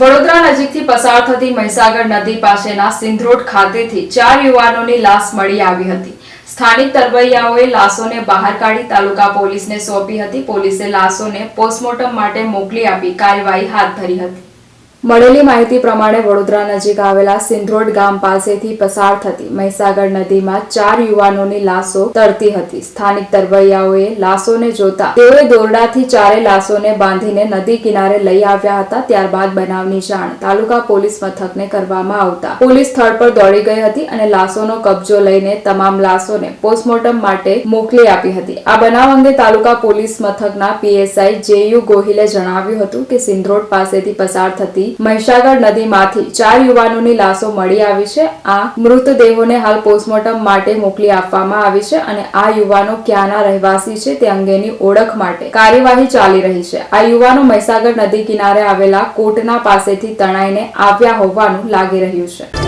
વડોદરા નજીકથી પસાર થતી મહીસાગર નદી પાસેના સિંધરોડ ખાતેથી ચાર યુવાનોની લાશ મળી આવી હતી. સ્થાનિક તરવૈયાઓએ લાશોને બહાર કાઢી તાલુકા પોલીસને સોંપી હતી. પોલીસે લાશોને પોસ્ટમોર્ટમ માટે મોકલી આપી કાર્યવાહી હાથ ધરી હતી. મળેલી માહિતી પ્રમાણે વડોદરા નજીક આવેલા સિંધરોડ ગામ પાસેથી પસાર થતી મહીસાગર નદીમાં ચાર યુવાનોની લાશો તરતી હતી. સ્થાનિક તરવૈયાઓએ લાશોને જોતા તેઓએ દોરડાથી ચારે લાશોને બાંધીને નદી કિનારે લઈ આવ્યા હતા. ત્યારબાદ બનાવની જાણ તાલુકા પોલીસ મથકને કરવામાં આવતા પોલીસ સ્થળ પર દોડી ગઈ હતી અને લાશોનો કબજો લઈને તમામ લાશોને પોસ્ટમોર્ટમ માટે મોકલી આપી હતી. આ બનાવ અંગે તાલુકા પોલીસ મથકના પીએસઆઈ જેયુ ગોહિલે જણાવ્યું હતું કે સિંધરોડ પાસેથી પસાર થતી મહીસાગર નદીમાંથી ચાર યુવાનોની લાશો મળી આવી છે. આ મૃતદેહોને હાલ પોસ્ટમોર્ટમ માટે મોકલી આપવામાં આવી છે અને આ યુવાનો ક્યાંના રહેવાસી છે તે અંગેની ઓળખ માટે કાર્યવાહી ચાલી રહી છે. આ યુવાનો મહીસાગર નદી કિનારે આવેલા કોટના પાસેથી તણાઈને આવ્યા હોવાનું લાગી રહ્યું છે.